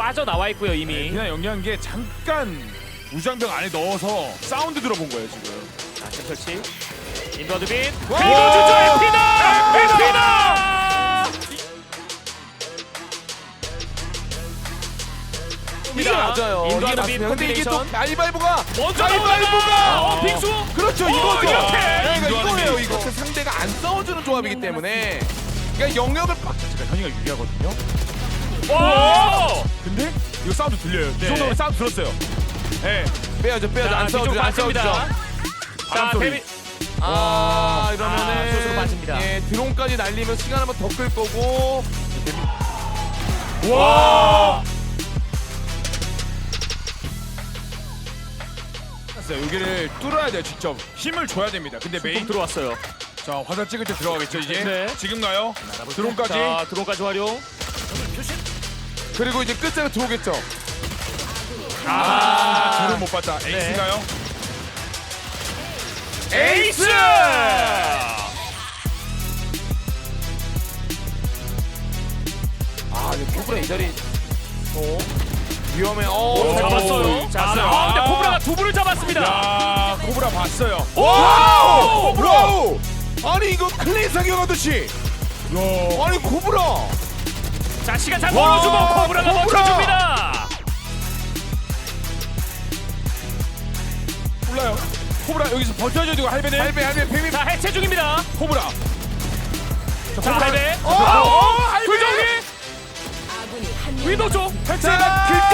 빠져나와 있고요 이미 그냥 영리한 게 잠깐 우장병 안에 넣어서 사운드 들어본 거예요 지금. 자 템설치 인버드빈 와! 긁어주죠 에피나 에피나 이게 맞아요. 맞습니다. 근데 이게 또 가위바위보가 먼저 가위바위보가 나오다가 어 빙수 그렇죠 어, 이거죠. 이렇게! 그러니까 이거예요 게 이거. 그 상대가 안 싸워주는 조합이기 때문에 그러니까 영역을 빡. 제가 현이가 유리하거든요. 오 근데 이거 사운드 들려요. 네. 이 정도면 사운드 들었어요. 예. 빼야죠 빼야죠 자안 싸워주죠 안 싸워주죠. 자 소리. 데뷔 아 아, 이러면은 빠집니다. 예 드론까지 날리면 시간 한번 더 끌 거고. 와. 여기를 뚫어야 돼요 직접 힘을 줘야 됩니다. 근데 메인 메인 들어왔어요 자 화살 찍을 때 들어가겠죠 이제 네. 지금 가요 드론까지 자 드론까지 활용 그리고 이제 끝자로 들어오겠죠. 아 드론 못 봤다 네. 에이스인가요? 에이스 아 이제 코브라 이 자리. 어 위험해. 오, 어 잡았어요 자 봤어요. 아, 근데 아. 코브라가 두 분을 잡았습니다 야 코브라 봤어요. 와우! 와우! 아니 이거 클레이 사격하듯이 야. 아니 코브라 자 시간 잘 와, 벌어주고 코브라가 코브라! 멈춰줍니다. 몰라요. 코브라 여기서 버텨줘야 되고 할배는 할배 할배 뱀이 자 해체 중입니다. 코브라. 자 할배. 어, 어, 할배! 조정희 위도 쪽. 해체가 아